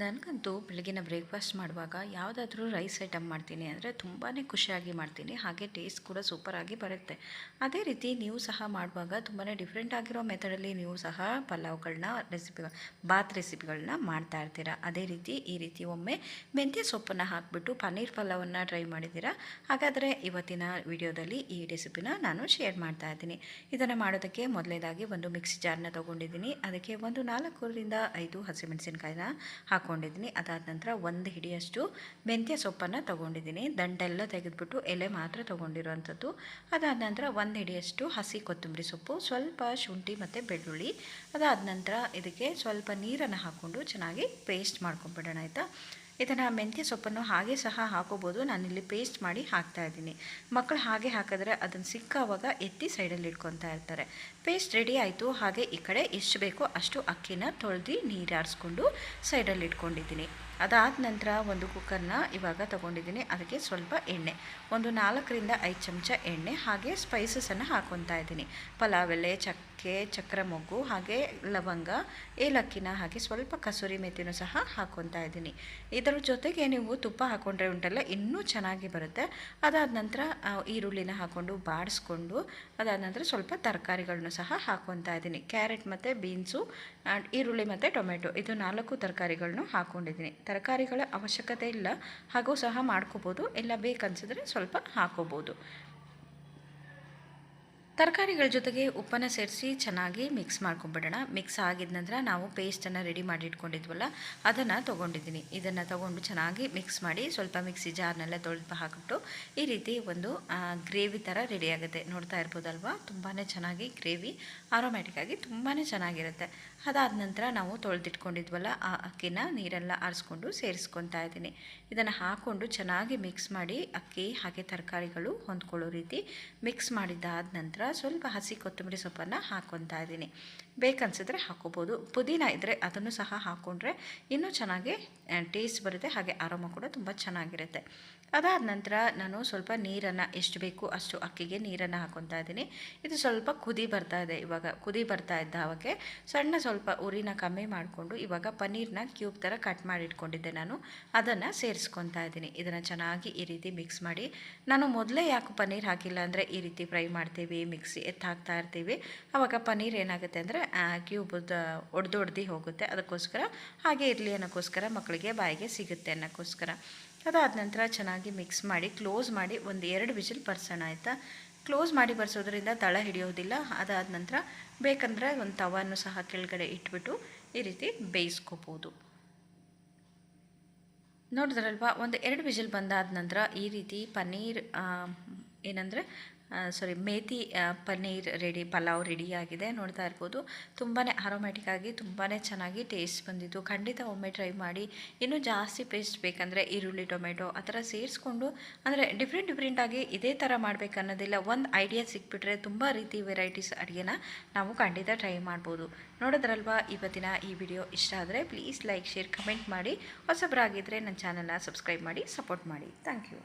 ನನಗಂತೂ ಬೆಳಗಿನ ಬ್ರೇಕ್ಫಾಸ್ಟ್ ಮಾಡುವಾಗ ಯಾವುದಾದ್ರೂ ರೈಸ್ ಐಟಮ್ ಮಾಡ್ತೀನಿ ಅಂದರೆ ತುಂಬಾ ಖುಷಿಯಾಗಿ ಮಾಡ್ತೀನಿ. ಹಾಗೆ ಟೇಸ್ಟ್ ಕೂಡ ಸೂಪರಾಗಿ ಬರುತ್ತೆ. ಅದೇ ರೀತಿ ನೀವು ಸಹ ಮಾಡುವಾಗ ತುಂಬಾ ಡಿಫ್ರೆಂಟ್ ಆಗಿರೋ ಮೆಥಡಲ್ಲಿ ನೀವು ಸಹ ಪಲಾವ್ಗಳನ್ನ ರೆಸಿಪಿಗಳು ಬಾತ್ ರೆಸಿಪಿಗಳನ್ನ ಮಾಡ್ತಾ ಇರ್ತೀರಾ? ಅದೇ ರೀತಿ ಈ ರೀತಿ ಒಮ್ಮೆ ಮೆಂತ್ಯ ಸೊಪ್ಪನ್ನು ಹಾಕಿಬಿಟ್ಟು ಪನ್ನೀರ್ ಪಲಾವನ್ನು ಟ್ರೈ ಮಾಡಿದ್ದೀರಾ? ಹಾಗಾದರೆ ಇವತ್ತಿನ ವಿಡಿಯೋದಲ್ಲಿ ಈ ರೆಸಿಪಿನ ನಾನು ಶೇರ್ ಮಾಡ್ತಾ ಇದ್ದೀನಿ. ಇದನ್ನು ಮಾಡೋದಕ್ಕೆ ಮೊದಲನೇದಾಗಿ ಒಂದು ಮಿಕ್ಸಿ ಜಾರ್ನ ತೊಗೊಂಡಿದ್ದೀನಿ. ಅದಕ್ಕೆ ಒಂದು ನಾಲ್ಕರಿಂದ ಐದು ಹಸಿಮೆಣಸಿನ್ಕಾಯಿನ ಹಾಕ್ಕೊಂಡಿದ್ದೀನಿ ಅದಾದ ನಂತರ ಒಂದು ಹಿಡಿಯಷ್ಟು ಮೆಂತ್ಯ ಸೊಪ್ಪನ್ನು ತೊಗೊಂಡಿದ್ದೀನಿ. ದಂಡೆಲ್ಲ ತೆಗೆದುಬಿಟ್ಟು ಎಲೆ ಮಾತ್ರ ತೊಗೊಂಡಿರುವಂಥದ್ದು. ಅದಾದ ನಂತರ ಒಂದು ಹಿಡಿಯಷ್ಟು ಹಸಿ ಕೊತ್ತಂಬರಿ ಸೊಪ್ಪು, ಸ್ವಲ್ಪ ಶುಂಠಿ ಮತ್ತು ಬೆಳ್ಳುಳ್ಳಿ. ಅದಾದ ನಂತರ ಇದಕ್ಕೆ ಸ್ವಲ್ಪ ನೀರನ್ನು ಹಾಕ್ಕೊಂಡು ಚೆನ್ನಾಗಿ ಪೇಸ್ಟ್ ಮಾಡ್ಕೊಂಬಿಡೋಣ, ಆಯಿತಾ? ಇದನ್ನು ಮೆಂತ್ಯ ಸೊಪ್ಪನ್ನು ಹಾಗೆ ಸಹ ಹಾಕೋಬೋದು. ನಾನಿಲ್ಲಿ ಪೇಸ್ಟ್ ಮಾಡಿ ಹಾಕ್ತಾ ಇದ್ದೀನಿ. ಮಕ್ಕಳು ಹಾಗೆ ಹಾಕಿದ್ರೆ ಅದನ್ನು ಸಿಕ್ಕಾವಾಗ ಎತ್ತಿ ಸೈಡಲ್ಲಿ ಇಟ್ಕೊತಾ ಇರ್ತಾರೆ. ಪೇಸ್ಟ್ ರೆಡಿ ಆಯಿತು. ಹಾಗೆ ಈ ಕಡೆ ಎಷ್ಟು ಬೇಕೋ ಅಷ್ಟು ಅಕ್ಕಿನ ತೊಳೆದು ನೀರು ಆರಿಸ್ಕೊಂಡು ಸೈಡಲ್ಲಿ ಇಟ್ಕೊಂಡಿದ್ದೀನಿ. ಅದಾದ ನಂತರ ಒಂದು ಕುಕ್ಕರ್ನ ಇವಾಗ ತೊಗೊಂಡಿದ್ದೀನಿ. ಅದಕ್ಕೆ ಸ್ವಲ್ಪ ಎಣ್ಣೆ. ಒಂದು ನಾಲ್ಕರಿಂದ ಐದು ಚಮಚ ಎಣ್ಣೆ ಹಾಗೆ ಸ್ಪೈಸಸನ್ನು ಹಾಕೊತಾ ಇದ್ದೀನಿ. ಪಲಾವ್, ಎಲೆ, ಚಕ್ಕೆ, ಚಕ್ರ ಮೊಗ್ಗು ಹಾಗೆ ಲವಂಗ, ಏಲಕ್ಕಿನ ಹಾಗೆ ಸ್ವಲ್ಪ ಕಸೂರಿ ಮೆಥಿನೂ ಸಹ ಹಾಕೊತಾ ಇದ್ದೀನಿ. ಇದರ ಜೊತೆಗೆ ನೀವು ತುಪ್ಪ ಹಾಕ್ಕೊಂಡ್ರೆ ಉಂಟಲ್ಲ, ಇನ್ನೂ ಚೆನ್ನಾಗಿ ಬರುತ್ತೆ. ಅದಾದ ನಂತರ ಈರುಳ್ಳಿನ ಹಾಕ್ಕೊಂಡು ಬಾಡಿಸ್ಕೊಂಡು, ಅದಾದ ನಂತರ ಸ್ವಲ್ಪ ತರಕಾರಿಗಳನ್ನು ಸಹ ಹಾಕೊತಾ ಇದ್ದೀನಿ. ಕ್ಯಾರೆಟ್ ಮತ್ತು ಬೀನ್ಸು ಈರುಳ್ಳಿ ಮತ್ತು ಟೊಮೆಟೊ ಇದು ನಾಲ್ಕು ತರಕಾರಿಗಳನ್ನು ಹಾಕ್ಕೊಂಡಿದ್ದೀನಿ ತರಕಾರಿಗಳ ಅವಶ್ಯಕತೆ ಇಲ್ಲ ಹಾಗೂ ಸಹ ಮಾಡ್ಕೋಬೋದು. ಎಲ್ಲ ಬೇಕನ್ಸಿದ್ರೆ ಸ್ವಲ್ಪ ಹಾಕೋಬೋದು. ತರಕಾರಿಗಳ ಜೊತೆಗೆ ಉಪ್ಪನ್ನು ಸೇರಿಸಿ ಚೆನ್ನಾಗಿ ಮಿಕ್ಸ್ ಮಾಡ್ಕೊಂಬಿಡೋಣ. ಮಿಕ್ಸ್ ಆಗಿದ ನಂತರ ನಾವು ಪೇಸ್ಟನ್ನು ರೆಡಿ ಮಾಡಿ ಇಟ್ಕೊಂಡಿದ್ವಲ್ಲ, ಅದನ್ನು ತೊಗೊಂಡಿದ್ದೀನಿ. ಇದನ್ನು ತೊಗೊಂಡು ಚೆನ್ನಾಗಿ ಮಿಕ್ಸ್ ಮಾಡಿ ಸ್ವಲ್ಪ ಮಿಕ್ಸಿ ಜಾರ್ನೆಲ್ಲ ತೊಳೆದು ಹಾಕಿಬಿಟ್ಟು ಈ ರೀತಿ ಒಂದು ಗ್ರೇವಿ ಥರ ರೆಡಿ ಆಗುತ್ತೆ. ನೋಡ್ತಾ ಇರ್ಬೋದಲ್ವಾ? ತುಂಬಾ ಚೆನ್ನಾಗಿ ಗ್ರೇವಿ ಆರೋಮ್ಯಾಟಿಕ್ಕಾಗಿ ತುಂಬಾ ಚೆನ್ನಾಗಿರುತ್ತೆ. ಅದಾದ ನಂತರ ನಾವು ತೊಳೆದಿಟ್ಕೊಂಡಿದ್ವಲ್ಲ, ಆ ಅಕ್ಕಿನ ನೀರೆಲ್ಲ ಆರಿಸ್ಕೊಂಡು ಸೇರಿಸ್ಕೊತಾ ಇದ್ದೀನಿ. ಇದನ್ನು ಹಾಕ್ಕೊಂಡು ಚೆನ್ನಾಗಿ ಮಿಕ್ಸ್ ಮಾಡಿ ಅಕ್ಕಿ, ಹಾಗೆ ತರಕಾರಿಗಳು ಹೊಂದ್ಕೊಳ್ಳೋ ರೀತಿ ಮಿಕ್ಸ್ ಮಾಡಿದ್ದಾದ ನಂತರ ಸ್ವಲ್ಪ ಹಸಿ ಕೊತ್ತಂಬರಿ ಸೊಪ್ಪನ್ನು ಹಾಕ್ಕೊತಾ ಇದ್ದೀನಿ. ಬೇಕನ್ಸಿದ್ರೆ ಹಾಕೋಬೋದು. ಪುದೀನ ಇದ್ದರೆ ಅದನ್ನು ಸಹ ಹಾಕ್ಕೊಂಡ್ರೆ ಇನ್ನೂ ಚೆನ್ನಾಗಿ ಟೇಸ್ಟ್ ಬರುತ್ತೆ, ಹಾಗೆ ಆರಾಮ ಕೂಡ ತುಂಬ ಚೆನ್ನಾಗಿರುತ್ತೆ. ಅದಾದ ನಂತರ ನಾನು ಸ್ವಲ್ಪ ನೀರನ್ನು, ಎಷ್ಟು ಬೇಕು ಅಷ್ಟು ಅಕ್ಕಿಗೆ ನೀರನ್ನು ಹಾಕೊತಾ ಇದ್ದೀನಿ. ಇದು ಸ್ವಲ್ಪ ಕುದಿ ಬರ್ತಾ ಇದೆ ಇವಾಗ. ಕುದಿ ಬರ್ತಾ ಇದ್ದ ಅವಾಗೆ ಸಣ್ಣ ಸ್ವಲ್ಪ ಉರಿನ ಕಮ್ಮಿ ಮಾಡಿಕೊಂಡು ಇವಾಗ ಪನ್ನೀರ್ನ ಕ್ಯೂಬ್ ಥರ ಕಟ್ ಮಾಡಿ ಇಟ್ಕೊಂಡಿದ್ದೆ ನಾನು. ಅದನ್ನು ಸೇರಿಸ್ಕೊತಾ ಇದ್ದೀನಿ. ಇದನ್ನು ಚೆನ್ನಾಗಿ ಈ ರೀತಿ ಮಿಕ್ಸ್ ಮಾಡಿ. ನಾನು ಮೊದಲೇ ಯಾಕೆ ಪನ್ನೀರ್ ಹಾಕಿಲ್ಲ ಅಂದರೆ ಈ ರೀತಿ ಫ್ರೈ ಮಾಡ್ತೀವಿ ಮಿಕ್ಸಿ ಎತ್ತು ಹಾಕ್ತಾ ಇರ್ತೀವಿ. ಆವಾಗ ಪನ್ನೀರ್ ಏನಾಗುತ್ತೆ ಅಂದರೆ ಕ್ಯೂಬ್ ಒಡ್ದು ಒಡ್ದು ಹೋಗುತ್ತೆ. ಅದಕ್ಕೋಸ್ಕರ ಹಾಗೆ ಇರಲಿ ಅನ್ನೋಕ್ಕೋಸ್ಕರ ಮಕ್ಕಳಿಗೆ ಬಾಯಿಗೆ ಸಿಗುತ್ತೆ ಅನ್ನೋಕ್ಕೋಸ್ಕರ. ಅದಾದ ನಂತರ ಚೆನ್ನಾಗಿ ಮಿಕ್ಸ್ ಮಾಡಿ ಕ್ಲೋಸ್ ಮಾಡಿ ಒಂದು ಎರಡು ವಿಜಿಲ್ ಬರ್ಸೋಣ ಆಯಿತಾ? ಕ್ಲೋಸ್ ಮಾಡಿ ಬರ್ಸೋದ್ರಿಂದ ತಳ ಹಿಡಿಯೋದಿಲ್ಲ. ಅದಾದ ನಂತರ ಬೇಕಂದರೆ ಒಂದು ತವನ್ನು ಸಹ ಕೆಳಗಡೆ ಇಟ್ಬಿಟ್ಟು ಈ ರೀತಿ ಬೇಯಿಸ್ಕೋಬೋದು. ನೋಡಿದ್ರಲ್ವ? ಒಂದು ಎರಡು ವಿಜಿಲ್ ಬಂದಾದ ನಂತರ ಈ ರೀತಿ ಪನ್ನೀರ್ ಏನಂದರೆ ಸಾರಿ ಮೇಥಿ ಪನ್ನೀರ್ ರೆಡಿ ಪಲಾವ್ ರೆಡಿಯಾಗಿದೆ ನೋಡ್ತಾ ಇರ್ಬೋದು. ತುಂಬಾ ಆರೋಮ್ಯಾಟಿಕ್ ಆಗಿ ತುಂಬಾ ಚೆನ್ನಾಗಿ ಟೇಸ್ಟ್ ಬಂದಿತ್ತು ಖಂಡಿತ ಒಮ್ಮೆ ಟ್ರೈ ಮಾಡಿ. ಇನ್ನೂ ಜಾಸ್ತಿ ಪೇಸ್ಟ್ ಬೇಕಂದರೆ ಈರುಳ್ಳಿ, ಟೊಮೆಟೊ ಆ ಥರ ಸೇರಿಸ್ಕೊಂಡು, ಅಂದರೆ ಡಿಫ್ರೆಂಟ್ ಡಿಫ್ರೆಂಟಾಗಿ ಇದೇ ಥರ ಮಾಡಬೇಕು ಅನ್ನೋದಿಲ್ಲ. ಒಂದು ಐಡಿಯಾ ಸಿಕ್ಬಿಟ್ರೆ ತುಂಬ ರೀತಿ ವೆರೈಟೀಸ್ ಅಡುಗೆನ ನಾವು ಖಂಡಿತ ಟ್ರೈ ಮಾಡ್ಬೋದು. ನೋಡಿದ್ರಲ್ವಾ? ಇವತ್ತಿನ ಈ ವಿಡಿಯೋ ಇಷ್ಟ ಆದರೆ ಪ್ಲೀಸ್ ಲೈಕ್ ಶೇರ್ ಕಮೆಂಟ್ ಮಾಡಿ. ಹೊಸಬರಾಗಿದ್ದರೆ ನನ್ನ ಚಾನಲ್ನ ಸಬ್ಸ್ಕ್ರೈಬ್ ಮಾಡಿ ಸಪೋರ್ಟ್ ಮಾಡಿ. Thank you